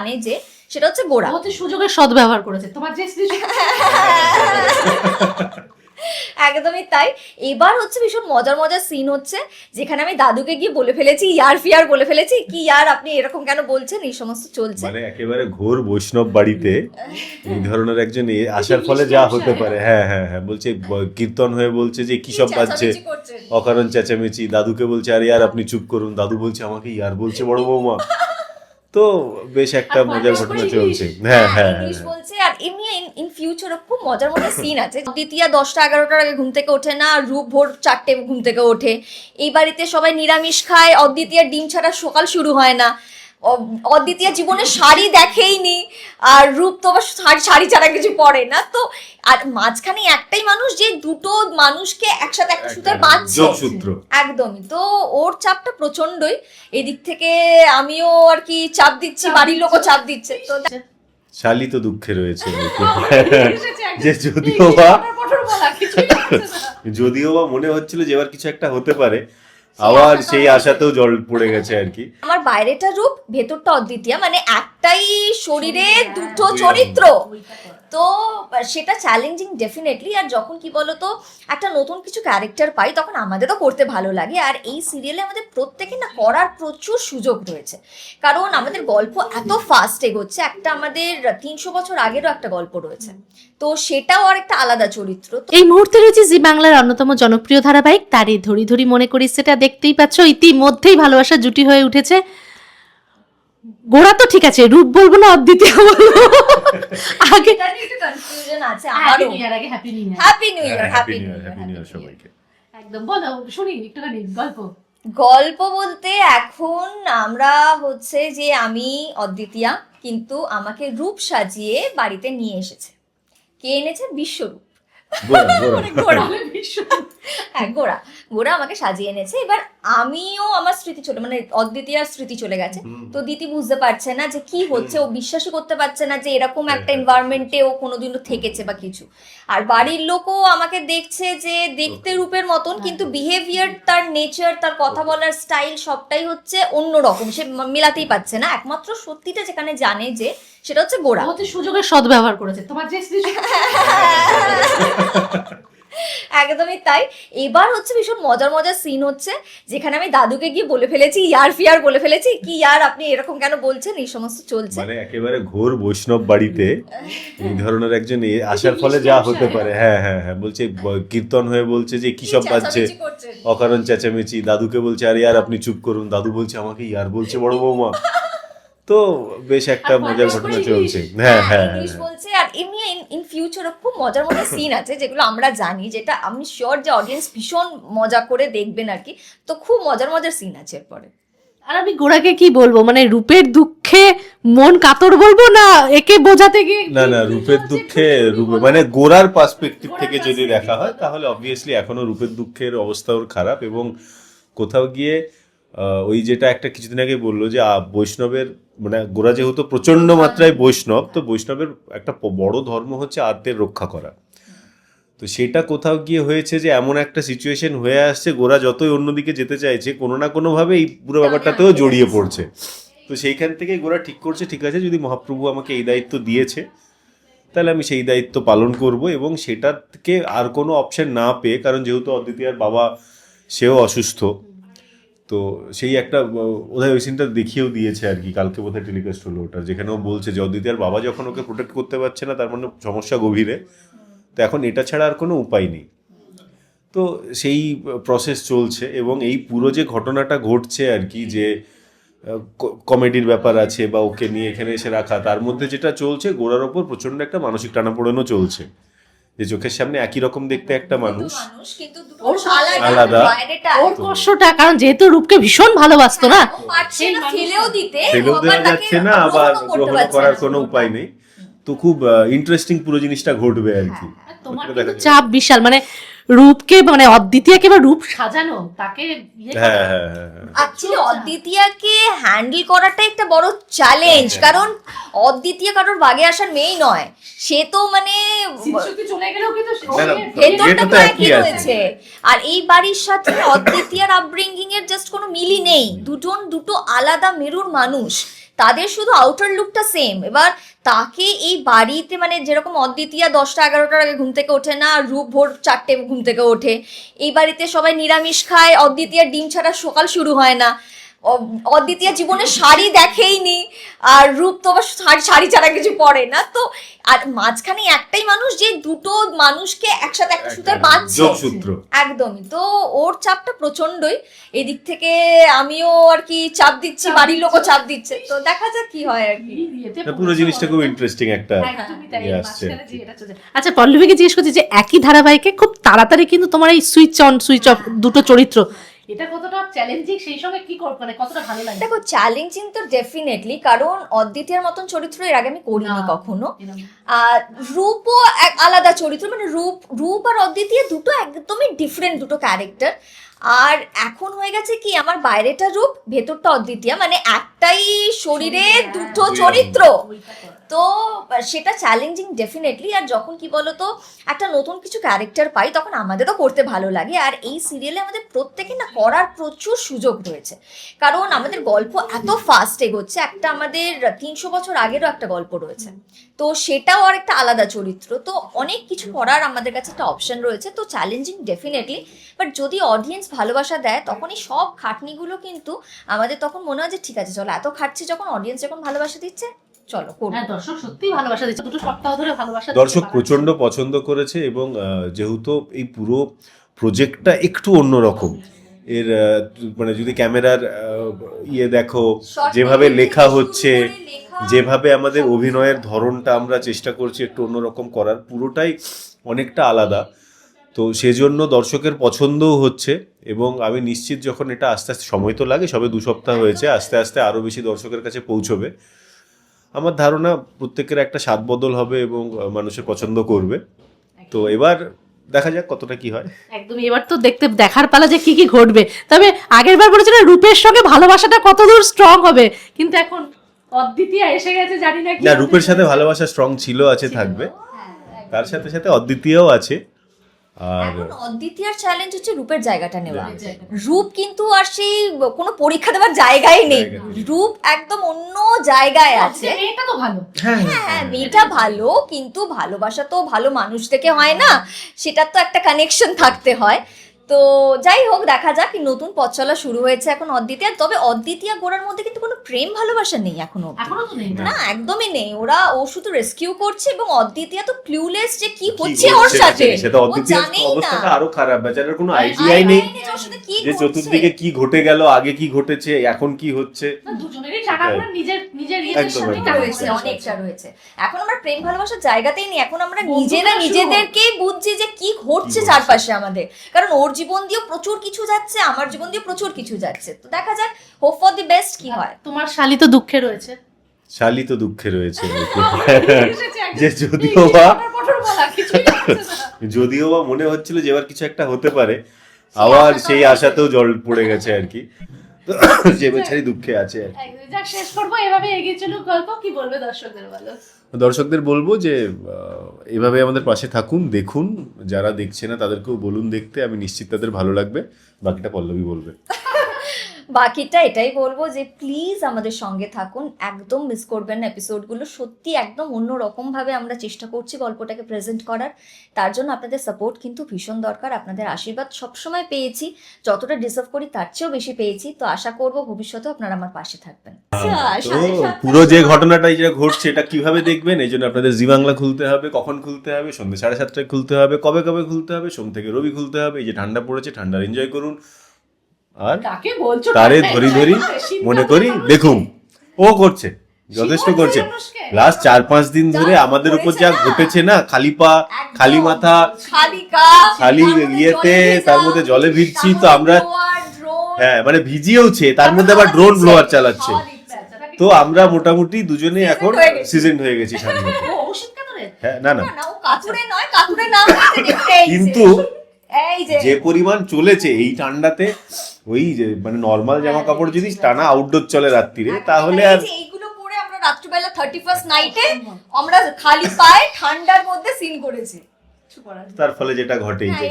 জানে যে সেটা হচ্ছে গোড়া। হচ্ছে সুযোগের সদ্ব্যবহার করেছে। তোমার যে একদমই তাই। এবার হচ্ছে ভীষণ মজার মজার সিন হচ্ছে যেখানে আমি দাদুকে গিয়ে বলে ফেলেছি ইয়ার ফিয়ার বলে ফেলেছি কি ইয়ার আপনি এরকম কেন বলছেন? এই সমস্ত চলছে। মানে একেবারে ঘোর বৈষ্ণব বাড়িতে এই ধরনের একজন এ আসার ফলে যা হতে পারে। হ্যাঁ হ্যাঁ হ্যাঁ বলছে কীর্তন হয়ে বলছে যে কি সব বাজছে? অকারণ চেঁচামেচি। দাদুকে বলছে আর ইয়ার আপনি চুপ করুন। দাদু বলছে আমাকে ইয়ার বলছে বড় বৌমা। তো বেশ একটা মজার ঘটনা চলছে। হ্যাঁ হ্যাঁ ইংলিশ হ্যাঁ। বলছে। আর এমনি ইন ফিউচার খুব মজার মজার সিন আছে। দ্বিতীয় দশটা এগারোটার আগে ঘুম থেকে ওঠে না রূপ ভোর চারটে ঘুম থেকে ওঠে। এই বাড়িতে সবাই নিরামিষ খায় অদ্বিতীয় ডিম ছাড়া সকাল শুরু হয় না। অদ্বিতীয় জীবনে শাড়ি দেখেইনি আর রূপ তো আবার শাড়ি শাড়ি ছাড়া কিছু পরে না। তো আর মাঝখানে একটাই মানুষ যে দুটো মানুষকে একসাথে একটা সুতার বাঁধছে। একদমই। তো ওর চাপটা প্রচন্ডই এদিক থেকে আমিও আর কি চাপ দিচ্ছি বাড়ির লোকও চাপ দিচ্ছে। তো শালি তো দুঃখে রয়েছে। যে যদিও বা যদিও বা মনে হচ্ছিল যে এবার কিছু একটা হতে পারে আবার সেই আশাতেও জল পড়ে গেছে আর কি। আমার বাইরেটা রূপ ভেতরটা অদ্বিতীয় মানে একটাই শরীরে দুটো চরিত্র। তো সেটা চ্যালেঞ্জিং ডেফিনেটলি আর যখন কি বলতো একটা নতুন কিছু ক্যারেক্টার পাই তখন আমাদেরও করতে ভালো লাগে। আর এই সিরিয়ালে আমাদের প্রত্যেকে না করার প্রচুর সুযোগ রয়েছে। কারণ আমাদের গল্প এত ফাস্ট এগোচ্ছে একটা আমাদের তিনশো বছর আগেরও একটা গল্প রয়েছে। তো সেটাও আর একটা আলাদা চরিত্র। তো এই মুহূর্তে রয়েছে জি বাংলার অন্যতম জনপ্রিয় ধারাবাহিক তারই ধরি ধরি মনে করি সেটা দেখতেই পাচ্ছ ইতিমধ্যেই ভালোবাসা জুটি হয়ে উঠেছে। গোড়া তো ঠিক আছে রূপ বলব না অদ্বিতীয় বলব। আগে এটা নিয়ে একটু কনফিউশন আছে আগে happy new happy new year happy happy new new year happy new year সবাইকে। একদম বলো শুনি একটুখানি গল্প। গল্প বলতে এখন আমরা হচ্ছে যে আমি অদ্বিতীয়া কিন্তু আমাকে রূপ সাজিয়ে বাড়িতে নিয়ে এসেছে। কে এনেছে? বিশ্বরূপ। গোড়া, গোড়া। হ্যাঁ গোড়া গোড়া আমাকে সাজিয়ে এনেছে। এবার আমিও আমার স্মৃতি চলে মানে অদ্বিতীয়ার স্মৃতি চলে গেছে। তো দিতি বুঝতে পারছে না যে কি হচ্ছে। ও বিশ্বাসই করতে পারছে না যে এরকম হ্যাঁ, একটা হ্যাঁ। এনভায়রনমেন্টে ও কোনোদিনও থেকেছে বা কিছু। আর বাড়ির লোকও আমাকে দেখছে যে দেখতে রূপের মতন কিন্তু বিহেভিয়ার তার নেচার তার কথা বলার স্টাইল সবটাই হচ্ছে অন্য রকম সে মেলাতেই পাচ্ছে না। একমাত্র সত্যিটা যেখানে জানে যে সেটা হচ্ছে গোড়া হচ্ছে সুযোগের সদ্ব্যবহার করেছে। তোমার যে একদমই তাই। এবার হচ্ছে ভীষণ মজার মজার সিন হচ্ছে যেখানে আমি দাদুকে গিয়ে বলে ফেলেছি ইয়ার ফিয়ার বলে ফেলেছি কি ইয়ার আপনি এরকম কেন বলছেন? এই সমস্ত চলছে। মানে একেবারে ঘোর বৈষ্ণব বাড়িতে এই ধরনের একজন আসার ফলে যা হতে পারে। হ্যাঁ হ্যাঁ হ্যাঁ বলছে কীর্তন হয়ে বলছে যে কি সব বাজছে? অকারণ চেঁচামেচি। দাদুকে বলছে আরে ইয়ার আপনি চুপ করুন। দাদু বলছে আমাকে ইয়ার বলছে বড় বৌমা। তো বেশ একটা মজার ঘটনা চলছে। হ্যাঁ হ্যাঁ হ্যাঁ। বলছে আর এমনি ইন ফিউচার খুব মজার মজার সিন আছে যেগুলো আমরা জানি যেটা আমি শিওর যে অডিয়েন্স ভীষণ মজা করে দেখবেন আর কি। তো খুব মজার মজার সিন আছে এরপরে। আর আমি গোড়াকে কি বলব? মানে রূপের দুঃখে মন কাতর বলব না একে বোঝাতে গিয়ে না না রূপের দুঃখে রূপে মানে গোড়ার পার্সপেক্টিভ থেকে যদি দেখা হয় তাহলে অবভিয়াসলি এখনও রূপের দুঃখের অবস্থা ওর খারাপ এবং কোথাও গিয়ে ওই যেটা একটা কিছুদিন আগে বলল যে বৈষ্ণবের মানে গোরা যেহেতু প্রচণ্ড মাত্রায় বৈষ্ণব তো বৈষ্ণবের একটা বড় ধর্ম হচ্ছে আত্মের রক্ষা করা। তো সেটা কোথাও গিয়ে হয়েছে যে এমন একটা সিচুয়েশন হয়ে আসছে গোরা যতই অন্যদিকে যেতে চাইছে কোনো না কোনোভাবে এই পুরো ব্যাপারটাতেও জড়িয়ে পড়ছে। তো সেইখান থেকে গোরা ঠিক করছে ঠিক আছে যদি মহাপ্রভু আমাকে এই দায়িত্ব দিয়েছে তাহলে আমি সেই দায়িত্ব পালন করব। এবং সেটাকে আর কোনো অপশন না পেয়ে কারণ যেহেতু অদ্বিতীয়ার বাবা সেও অসুস্থ তো সেই একটা ওদের ওই সিনটা দেখিয়েও দিয়েছে আর কি, কালকে বোধহয় টেলিকাস্ট হলো ওটা যেখানে ও বলছে যে অদ্বিতীয়ার বাবা যখন ওকে প্রোটেক্ট করতে পারছে না, তার মানে সমস্যা গভীরে। তো এখন এটা ছাড়া আর কোনো উপায় নেই। তো সেই প্রসেস চলছে এবং এই পুরো যে ঘটনাটা ঘটছে আর কি, যে কমেডির ব্যাপার আছে বা ওকে নিয়ে এখানে এসে রাখা, তার মধ্যে যেটা চলছে গোড়ার ওপর প্রচণ্ড একটা মানসিক টানাপোড়েনও চলছে। যে চোখের সামনে একই রকম দেখতে একটা মানুষ আলাদা। ওর কষ্টটা কারণ যেহেতু রূপকে ভীষণ ভালোবাসতো না মানুষটা। ফেলেও আবার দেওয়া যাচ্ছে না আবার গ্রহণ করার কোনো উপায় নেই তো খুব ইন্টারেস্টিং পুরো জিনিসটা ঘটবে আর কি দেখা যাবে। চাপ বিশাল মানে রূপকে মানে অদ্বিতীয়াকে বা রূপ সাজানো তাকে ইয়ে করা। হ্যাঁ হ্যাঁ হ্যাঁ। অ্যাকচুয়ালি অদ্বিতীয়াকে হ্যান্ডেল করাটা একটা বড় চ্যালেঞ্জ। কারণ অদ্বিতীয় কারোর বাগে আসার মেয়েই নয় সে তো মানে ভেতরটা তো একই রয়েছে আর এই বাড়ির সাথে অদ্বিতীয়ার আপব্রিঙ্গিং এর জাস্ট কোনো মিলই নেই দুজন দুটো আলাদা মেরুর মানুষ তাদের শুধু আউটার লুকটা সেম এবার তাকে এই বাড়িতে মানে যেরকম অদ্বিতীয়া দশটা, এগারোটার আগে ঘুম থেকে ওঠে না, রূপ ভোর চারটে ঘুম থেকে ওঠে। এই বাড়িতে সবাই নিরামিষ খায় অদ্বিতীয়ার ডিম ছাড়া সকাল শুরু হয় না। অদ্বিতীয়া জীবনে শাড়ি দেখেইনি আর রূপ তো আবার শাড়ি শাড়ি ছাড়া কিছু পরে না। তো আর মাঝখানে একটাই মানুষ যে দুটো মানুষকে একসাথে একটা সুতার বাঁধছে। একদমই। তো ওর চাপটা প্রচন্ডই এদিক থেকে আমিও আর কি চাপ দিচ্ছি বাড়ির লোকও চাপ দিচ্ছে। তো দেখা যাক কি হয় আর কি। পুরো জিনিসটা খুব ইন্টারেস্টিং একটা একদমই তাই, ইয়ে। আচ্ছা পল্লবীকে জিজ্ঞেস করছি যে একই ধারাবাহিকে খুব তাড়াতাড়ি কিন্তু তোমার এই সুইচ অন সুইচ অফ দুটো চরিত্র এটা কতটা চ্যালেঞ্জিং সেই সঙ্গে কি কর মানে কতটা ভালো লাগে? দেখো চ্যালেঞ্জিং তো ডেফিনেটলি কারণ অদ্বিতীয়ার মতন চরিত্র এর আগে আমি করিনি না। কখনো। আর রূপও এক আলাদা চরিত্র মানে রূপ রূপ আর অদ্বিতীয় দুটো একদমই ডিফারেন্ট দুটো ক্যারেক্টার আর এখন হয়ে গেছে কি আমার বাইরেটা রূপ ভেতরটা অদ্বিতীয় মানে একটাই শরীরে দুটো চরিত্র। তো সেটা চ্যালেঞ্জিং ডেফিনেটলি আর যখন কি বলতো একটা নতুন কিছু ক্যারেক্টার পাই তখন আমাদেরও করতে ভালো লাগে। আর এই সিরিয়ালে আমাদের প্রত্যেকে না করার প্রচুর সুযোগ রয়েছে। কারণ আমাদের গল্প এত ফাস্ট এগোচ্ছে একটা আমাদের তিনশো বছর আগেরও একটা গল্প রয়েছে। তো সেটাও আর একটা আলাদা চরিত্র। তো অনেক কিছু করার আমাদের কাছে একটা অপশন রয়েছে। তো চ্যালেঞ্জিং ডেফিনেটলি বাট যদি অডিয়েন্স ভালোবাসা দেয় তখনই সব খাটনিগুলো কিন্তু আমাদের তখন মনে হয় যে ঠিক আছে চলো এত খাটছি যখন অডিয়েন্স যখন ভালোবাসা দিচ্ছে চলো হ্যাঁ দর্শক সত্যি ভালোবাসা দিচ্ছে দুটো সপ্তাহ ধরে ভালোবাসা দর্শক। প্রচণ্ড পছন্দ করেছে এবং যেহেতু এই পুরো প্রজেক্টটা একটু অন্যরকম এর মানে যদি ক্যামেরার ইয়ে দেখো যেভাবে লেখা হচ্ছে যেভাবে আমাদের অভিনয়ের ধরনটা আমরা চেষ্টা করছি একটু অন্যরকম করার পুরোটাই অনেকটা আলাদা। তো সেজন্য দর্শকের পছন্দও হচ্ছে এবং আমি নিশ্চিত যখন এটা আস্তে আস্তে সময় তো লাগে সবে দু সপ্তাহ হয়েছে আস্তে আস্তে আরও বেশি দর্শকের কাছে পৌঁছবে। আমার ধারণা প্রত্যেকের একটা স্বাদ বদল হবে এবং মানুষের পছন্দ করবে। তো এবার দেখা যাক কতটা কি হয়। একদমই এবার তো দেখতে দেখার পালা যে কি কি ঘটবে। তবে আগের বার বলেছিলেন রূপের সঙ্গে ভালোবাসাটা কতদূর স্ট্রং হবে। কিন্তু এখন অদ্বিতীয়া এসে গেছে জানি না কি না রূপের সাথে ভালোবাসা স্ট্রং ছিল আছে থাকবে। তার সাথে সাথে অদ্বিতীয়ও আছে। আর এখন অদ্বিতীয়ার চ্যালেঞ্জ হচ্ছে রূপের জায়গাটা নেওয়া রূপ কিন্তু আর সেই কোনো পরীক্ষা দেওয়ার জায়গায় নেই। রূপ একদম অন্য জায়গায় আছে। এটা মেয়েটা তো ভালো। হ্যাঁ হ্যাঁ। মেয়েটা ভালো কিন্তু ভালোবাসা তো ভালো মানুষ থেকে হয় না। সেটার তো একটা কানেকশন থাকতে হয়। তো যাই হোক দেখা যাক নতুন পথ চলা শুরু হয়েছে এখন অদ্বিতীয়। তবে অদ্বিতীয় গোড়ার মধ্যে কিন্তু কোনো প্রেম ভালোবাসা নেই এখনও অবধি। এখনও তো নেই না? একদমই নেই। ওরা ও শুধু রেস্কিউ করছে এবং অদ্বিতীয় তো ক্লিউলেস যে কি হচ্ছে ওর সাথে। ও জানেই না। আরও খারাপ বেচারার কোনো আইডিয়াই নেই যে চতুর্দিকে কি ঘটে গেল আগে কি ঘটেছে এখন কি হচ্ছে। দুজনেরই টাকা করে নিজের নিজের। রয়েছে অনেকটা রয়েছে। এখন আমরা প্রেম ভালোবাসার জায়গাতেই নেই। এখন আমরা নিজেরা। নিজেদেরকেই বুঝছি যে কি ঘটছে ঘটছে। চারপাশে আমাদের। কারণ ওর জীবন দিয়েও প্রচুর কিছু যাচ্ছে আমার জীবন দিয়ে প্রচুর কিছু যাচ্ছে। তো দেখা যাক হোপ ফর দি বেস্ট কি হয়। তোমার শালি তো দুঃখে রয়েছে শালি তো দুঃখে রয়েছে যে যদিও বা। যদিও বা মনে হচ্ছিল যে এবার কিছু একটা হতে পারে আবার সেই আশাতেও জল পড়ে গেছে আর কি। তো যে বেচারি দুঃখে আছে আর কি। যাক শেষ করব। এভাবে এগিয়ে চলুক গল্প। কি বলবে দর্শকদের বলো? দর্শকদের বলব যে এভাবে আমাদের পাশে থাকুন, দেখুন, যারা দেখছে না তাদেরকেও বলুন দেখতে, আমি নিশ্চিত তাদের ভালো লাগবে, বাকিটা পল্লবী বলবে। বাকিটা এটাই বলব যে প্লিজ আমাদের সঙ্গে থাকুন। একদম মিস করবেন না এপিসোডগুলো সত্যি একদম অন্য রকম আমরা চেষ্টা করছি গল্পটাকে প্রেজেন্ট করার। তার জন্য আপনাদের সাপোর্ট কিন্তু ভীষণ দরকার। আপনাদের আশীর্বাদ সবসময় পেয়েছি। যতটা ডিজার্ভ করি তার চেয়েও বেশি পেয়েছি। তো আশা করব ভবিষ্যতেও আপনারা আমার পাশে থাকবেন। আচ্ছা, পুরো যে ঘটনাটা যেটা ঘটছে এটা কীভাবে দেখবেন? এই জন্য আপনাদের জি বাংলা খুলতে হবে কখন খুলতে হবে সন্ধ্যে সাড়ে সাতটায় খুলতে হবে কবে কবে খুলতে হবে সোম থেকে রবি খুলতে হবে। এই যে ঠান্ডা পড়েছে ঠান্ডার এনজয় করুন। আর কাকে বলছো? তারে ধরি ধরি মনে করি দেখুন ও করছে যথেষ্ট করছে। লাস্ট চার পাঁচ দিন ধরে আমাদের উপর যা। ঘটেছে না খালি পা খালি মাথা খালি ইয়েতে, তার মধ্যে জলে ভিজছি, তো আমরা- হ্যাঁ মানে ভিজিয়েওছে তার মধ্যে আবার ড্রোন ব্লোয়ার চালাচ্ছে। বেচারাকে তো আমরা মোটামুটি দুজনে এখন সিজন হয়ে গেছি হ্যাঁ না না। কিন্তু যে। যে পরিমাণ চলেছে এই ঠান্ডাতে ওই যে মানে নর্মাল জামা কাপড় যদি টানা আউটডোর চলে রাত্রিরে তাহলে আর যে এইগুলো পরে আমরা রাত্রিবেলা থার্টি ফার্স্ট নাইটে আমরা খালি পায়ে ঠান্ডার মধ্যে সিন করেছি। তার ফলে যেটা ঘটে এই যে